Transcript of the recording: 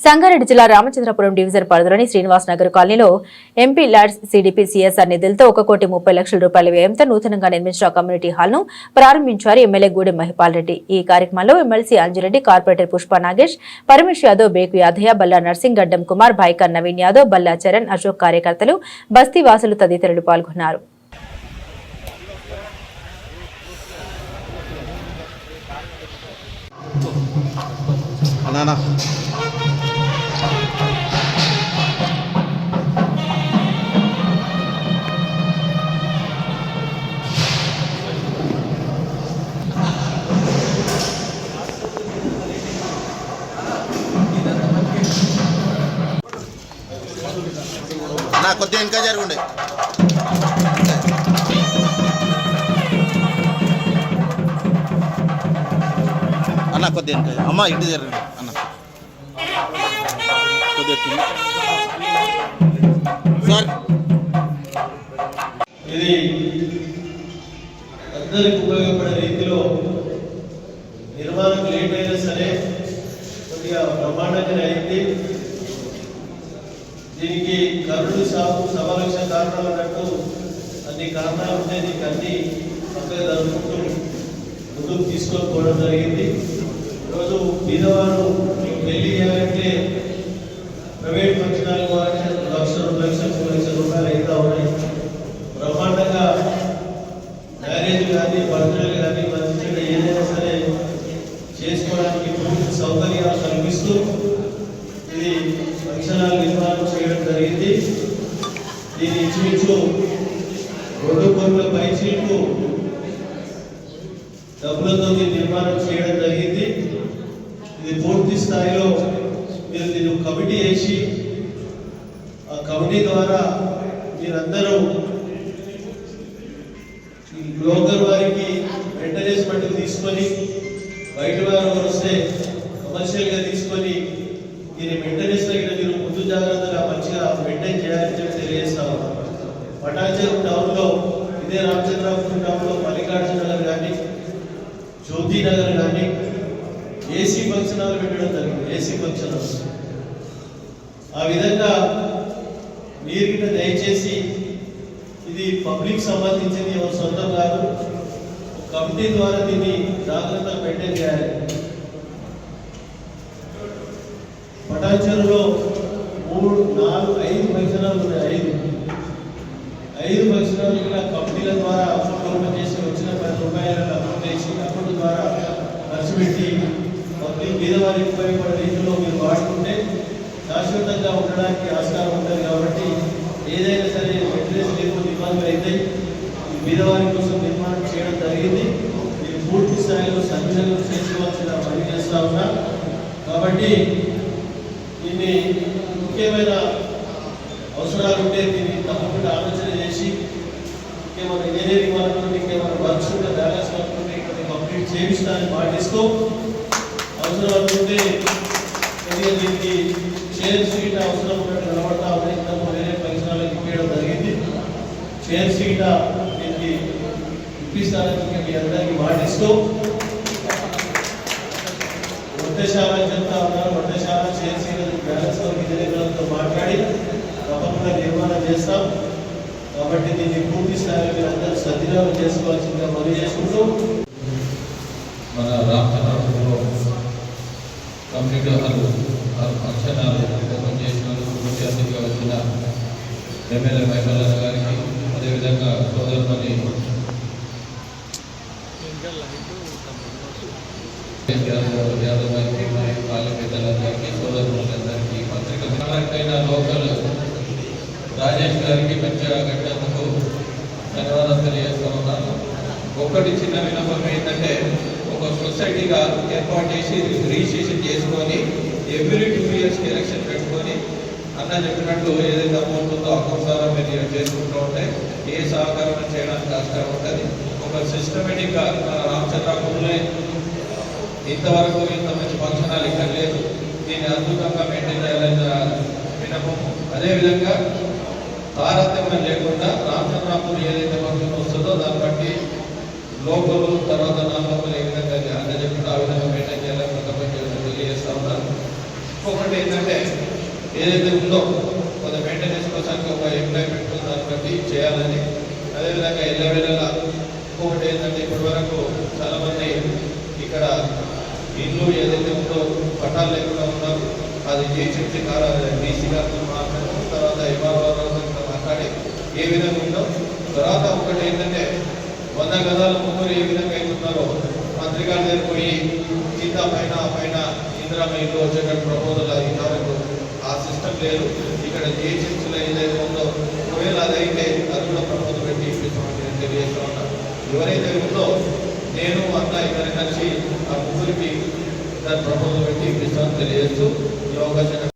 సంగారెడ్డి జిల్లా రామచంద్రపురం డివిజన్ పరిధిలోని శ్రీనివాస్ నగర్ కాలనీలో ఎంపీ ల్యాడ్స్ సిడిపి సిఎస్ఆర్ నిధులతో ఒక కోటి ముప్పై లక్షల రూపాయల వ్యయంతో నూతనంగా నిర్మించిన కమ్యూనిటీ హాల్ను ప్రారంభించారు ఎమ్మెల్యే గూడెం మహిపాల్ రెడ్డి. ఈ కార్యక్రమంలో ఎమ్మెల్సీ అంజురెడ్డి కార్పొరేటర్ పుష్ప నాగేష్ పరమేష్ యాదవ్ బేకు యాదయ్య బల్లా నర్సింగ్ గడ్డం కుమార్ భాయికర్ నవీన్ యాదవ్ బల్లా చరణ్ అశోక్ కార్యకర్తలు బస్తీ వాసులు తదితరులు పాల్గొన్నారు. అన్నా. నా కొద్దిగా ఇంకా జరుగుండే. అన్న కొద్దిగా ఇంకా అమ్మ ఇంటి జరగండి. అన్న. కొద్దిగా సార్. ఇది అందరికి ఉపయోగపడే రీతిలో నిర్మాణం లేట్ అయినా సరే కొద్దిగా బ్రహ్మాండంగా అయింది. దీనికి కరుడు సాగు సమావేశ కారణాలు అన్నట్టు అన్ని కారణాలు ఉంటే దీనికి అన్ని పక్కన జరుపుకుంటూ ముందుకు తీసుకోకపోవడం జరిగింది. ఈరోజు పేదవారు పెళ్ళి చేయాలంటే ప్రైవేట్ ఫంక్షనాలకు లక్ష రెండు లక్షలు మూడు లక్షల రూపాయలు అవుతా ఉన్నాయి బ్రహ్మాండంగా మ్యారేజ్ కానీ బర్త్డేలు కానీ మంచి ఏదైనా సరే చేసుకోవడానికి పూర్తి సౌకర్యాలు కల్పిస్తూ ఇది ఫంక్షనాలు నిర్మాణం చేయడం జరిగింది దీని ఇంచుమించు రెండు కోట్ల పైచీలకు డబ్బులతో దీన్ని నిర్మాణం చేయడం జరిగింది. ఇది పూర్తి స్థాయిలో మీరు దీన్ని కమిటీ వేసి ఆ కమిటీ ద్వారా మీరందరూ లోకల్ వారికి వారికి బట్టి తీసుకొని బయట వారు వస్తే కమర్షియల్గా తీసుకొని దీన్ని మెయింటెనెన్స్ దగ్గర మీరు ముందు జాగ్రత్తగా మంచిగా మెయింటైన్ చేయాలని చెప్పి తెలియజేస్తా ఉన్నాం. టౌన్లో ఇదే రామచంద్రాపురం టౌన్లో మల్లికార్జున నగర్ కానీ జ్యోతి నగర్ కానీ ఏసీ ఫంక్షన్ హాల్ పెట్టడం జరిగింది. ఏసీ ఫంక్షన్ హాల్ ఆ విధంగా మీరు గిట్ట దయచేసి ఇది పబ్లిక్ సంబంధించింది ఎవరు సొంతం కాదు. కమిటీ ద్వారా దీన్ని జాగ్రత్తగా మెయింటైన్ చేయాలి. పటాచరులో నాలుగు ఐదు ఫంక్షనాలు ఉన్నాయి ఐదు. ఐదు ఫంక్షనాలు ఇలా కంపెనీల ద్వారా అప్రూవ్ చేసి వచ్చిన పది రూపాయల అప్రూవ్ చేసి అకౌంట్ ద్వారా ఖర్చు పెట్టి పబ్లిక్ పేదవారికి ఉపయోగపడే రీతిలో మీరు వాడుకుంటే శాశ్వతంగా ఉండడానికి ఆస్కారం ఉంటుంది కాబట్టి ఏదైనా సరే మెటీరియల్స్ లేకుండా ఇబ్బందులు అయితే పేదవారి కోసం నిర్మాణం చేయడం జరిగింది. మీరు పూర్తి స్థాయిలో సంచలనం చేసుకోవాల్సిన పని చేస్తా ఉన్నా కాబట్టి దీన్ని ముఖ్యమైన అవసరాలు ఉంటే దీన్ని తప్పకుండా ఆలోచన చేసి ఇంకేమైనా ఇంజనీరింగ్ వర్క్ ఉంటే ఇంకేమైనా వర్క్స్ ఉంటే బ్యాలెన్స్ వర్క్ ఉంటే ఇక్కడ కంప్లీట్ చేయించడానికి పాటిస్తూ అవసరం ఉంటే దీనికి చైర్ సీట్ అవసరం ఉన్నట్టు నిలబడతా ఉంది ఇంతకు వేరే పరిసరాలకు ఇవ్వడం జరిగింది. చైర్ సీట దీనికి ఇప్పిస్తానని మీ అందరికీ పాటిస్తూ వంటశాల చెప్తా ఉన్నారు వంటశాల సీట్ మాట్లాడి తప్పకుండా నిర్మాణం చేస్తాం. కాబట్టి దీన్ని పూర్తి స్థాయిలో మీరు సద్వినియోగం చేసుకోవాల్సిందిగా మనవి చేసుకుంటూ మన రామచంద్రపురంలో కమ్యూనిటీ హాల్ హాల్ ఫంక్షన్ ముఖ్య అతిథిగా వచ్చిన ఎమ్మెల్యే మైమల్లన్న గారికి అదేవిధంగా సోదరుమణి యాదవ్ గారికి మరియు పాలె పెద్దలందరికీ సోదరులందరికీ పత్రికైన లోకల్ రాజేష్ గారికి మంచిగా కట్టినందుకు ధన్యవాదాలు తెలియజేస్తా ఉన్నాను ఒకటి చిన్న వినపం ఏంటంటే ఒక సొసైటీగా ఏర్పాటు చేసి రిజిస్ట్రేషన్ చేసుకొని ఎవ్రీ టూ ఇయర్స్కి ఎలక్షన్ పెట్టుకొని అన్న చెప్పినట్టు ఏదైతే అమౌంట్ ఉందో అకౌంట్ ద్వారా మీరు చేసుకుంటూ ఉంటే ఏ సహకారం చేయడానికి కష్టం ఉంటుంది. ఒక సిస్టమేటిక్గా మన రామచంద్రాపురంలో ఇంతవరకు ఇంత మంచి ఫంక్షన్ ఇక్కడ లేదు. దీన్ని అద్భుతంగా మెయింటైన్ చేయాలని వినపము అదేవిధంగా తారతమ్యం లేకుండా రామచంద్రాపూర్ ఏదైతే ఫంక్షన్ వస్తుందో దాన్ని బట్టి లోకలు తర్వాత నా ఏ విధంగా అన్న ఆ విధంగా మెయింటైన్ చేయాలని కొంతమంది తెలియజేస్తా ఉన్నారు ఇంకొకటి ఏంటంటే ఏదైతే ఉందో కొంత మెయింటెనెన్స్ కోసానికి ఒక ఎంప్లాయ్మెంట్ దాన్ని బట్టి చేయాలని. అదేవిధంగా ఎల్లవేళలా ఇంకొకటి ఏంటంటే ఇప్పటి వరకు చాలా మంది ఇక్కడ ఇల్లు ఏదైతే ఉందో పట్టాలు లేకుండా ఉన్నారు అది జిహెచ్ఎంసీ కారు డీసీ గారితో మాట్లాడడం తర్వాత ఎంఆర్ఓ మాట్లాడి ఏ విధంగా ఉందో తర్వాత ఒకటి ఏంటంటే వంద గదాల ముగ్గురు ఏ విధంగా అవుతున్నారో మంత్రి దగ్గర పోయి కింద పైన పైన ఇందిరామ ఇల్లు వచ్చేటట్టు ప్రపోజల్ అది ఇంతవరకు ఆ సిస్టమ్ లేదు. ఇక్కడ జిహెచ్ఎంసీలో ఏదైతే ఉందో ఒకవేళ అదైతే అది కూడా ప్రపోజల్ పెట్టి ఇప్పిస్తామని తెలియజేస్తా ఉన్నా. ఎవరైతే ఉందో నేను అన్న ఇద్దరు కలిసి ఆ ముగ్గురికి దాని ప్రపోజల్ పెట్టి ఇప్పిస్తామని తెలియజేస్తూ ఈ అవకాశం